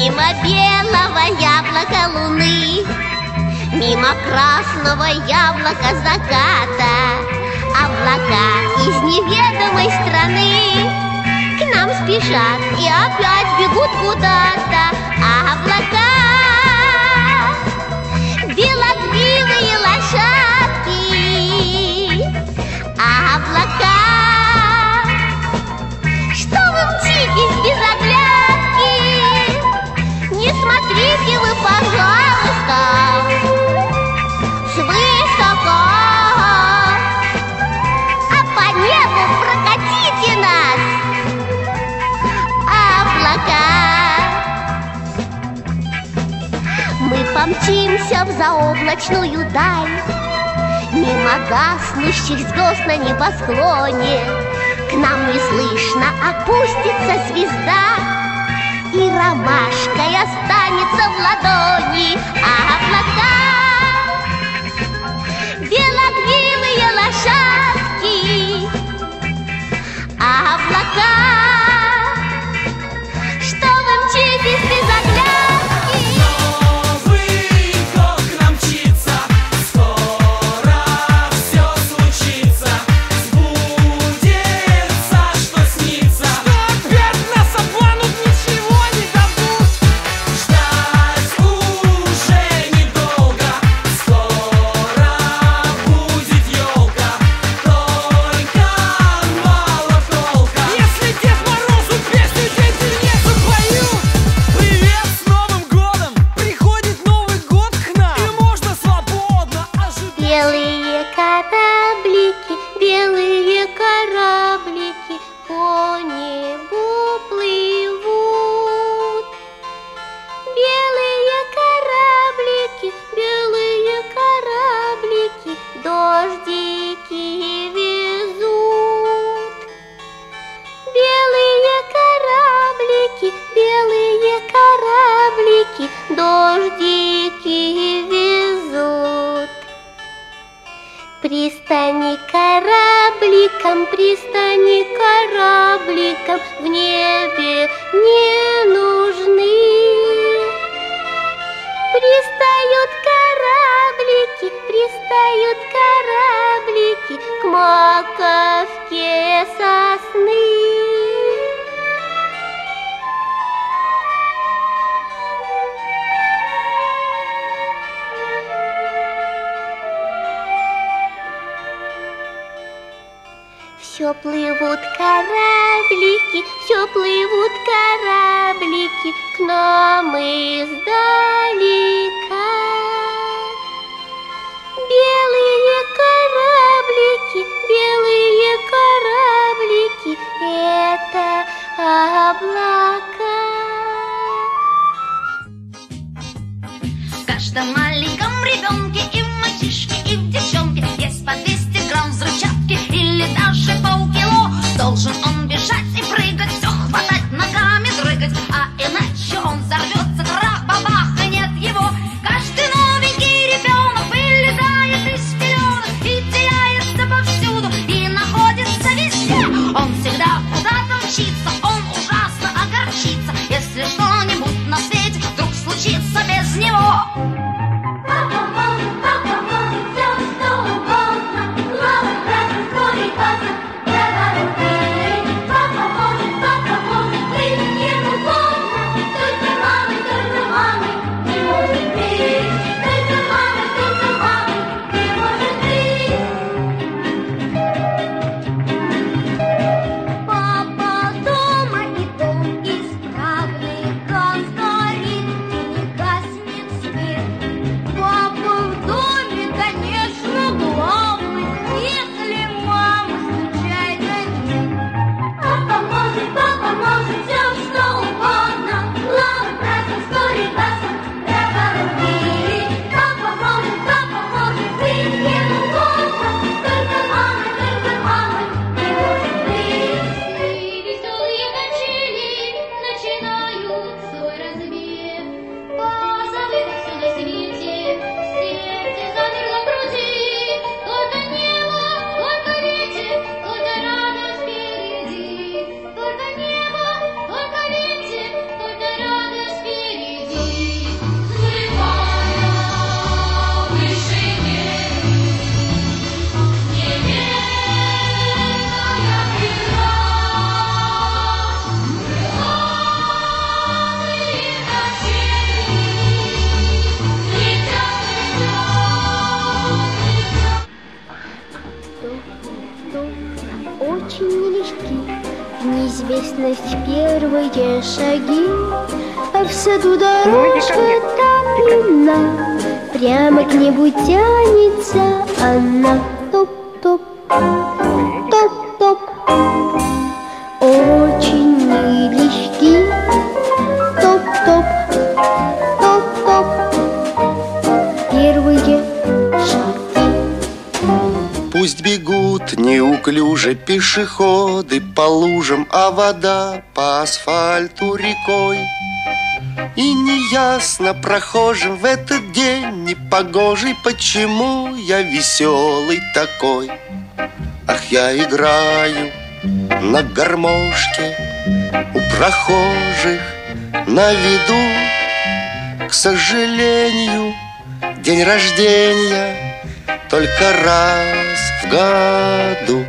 Мимо белого яблока луны Мимо красного яблока заката Облака из неведомой страны. К нам спешат и опять бегут куда. Унесся в заоблачную даль Мимо гаснущих звезд на небосклоне К нам неслышно опустится звезда. И ромашкой останется в ладони А облака дождики, дождики везут. Пристани корабликом, пристани корабликом, в небе не нужны. Пристают кораблики, пристают кораблики к маковке сосны. Все плывут кораблики, все плывут кораблики к нам издалека. Белые В неизвестность первые шаги. А в саду дорожка топлена Прямо к небу тянется она. Топ-топ, неуклюже пешеходы по лужам, а вода по асфальту рекой. И неясно прохожим в этот день непогожий, почему я веселый такой. Ах, я играю на гармошке у прохожих на виду. К сожалению, день рождения только раз в году.